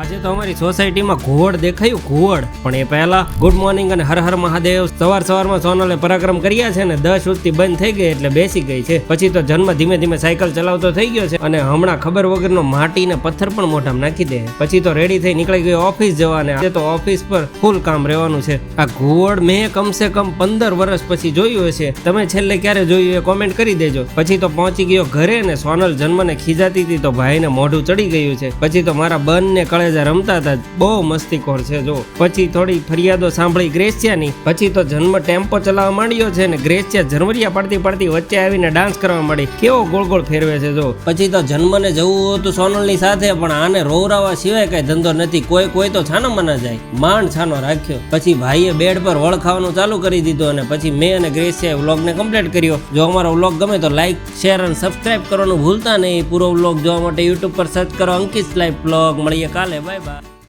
આજે તો અમારી સોસાયટીમાં ઘુવડ દેખાયું ઘુવડ પણ એ પહેલા ગુડ મોર્નિંગ અને હર હર મહાદેવ સવાર સવારમાં સોનલે પરાક્રમ કર્યા છે ને દસ સુધી બંધ થઈ ગઈ એટલે બેસી ગઈ છે. પછી તો જન્મ ધીમે ધીમે સાયકલ ચલાવતો થઈ ગયો છે અને હમણાં ખબર વગરનો માટી ને પથ્થર પણ મોઢામાં નાખી દે. પછી તો રેડી થઈ નીકળી ગયો ઓફિસ જવાને. આજે તો ઓફિસ પર ફૂલ કામ રહેવાનું છે. આ ઘુવડ મેં કમસે કમ પંદર વર્ષ પછી જોયું હશે. તમે છેલ્લે ક્યારે જોયું એ કોમેન્ટ કરી દેજો. પછી તો પહોંચી ગયો ઘરે ને સોનલ જન્મને ખીજાતી હતી તો ભાઈને મોઢું ચડી ગયું છે. પછી તો મારા બંને ને કળેજા રમતા હતા. બહુ મસ્તીખોર છે, જો. પછી થોડી ફરિયાદો સાંભળી ગ્રેસિયાની. પછી તો જન્મ ટેમ્પો ચલાવવા માંડ્યો છે ને ગ્રેસિયા ઝરમરિયા પડતી પડતી વચ્ચે આવીને ડાન્સ કરવા માંડી. કેવો ગોળ ગોળ ફેરવે છે, જો. પછી તો જન્મને જવું હતું સોનલની સાથે, પણ આને રોવરાવા સિવાય કઈ ધંધો નથી. કોઈ કોઈ તો છાનો મના જાય. માંડ છાનો રાખ્યો. પછી ભાઈએ બેડ પર વળખાવાનું ચાલુ કરી દીધું અને પછી મેં અને ગ્રેસિયાએ વ્લોગને કમ્પ્લીટ કર્યો. જો અમારો વ્લોગ ગમે તો લાઈક, શેર અને સબસ્ક્રાઇબ કરવાનું ભૂલતા નહીં. પૂરો વ્લોગ જોવા માટે યુટ્યુબ પર સર્ચ કરો અંકિત લાઈફ બ્લોગ મળીએ કાલે. バイバイ。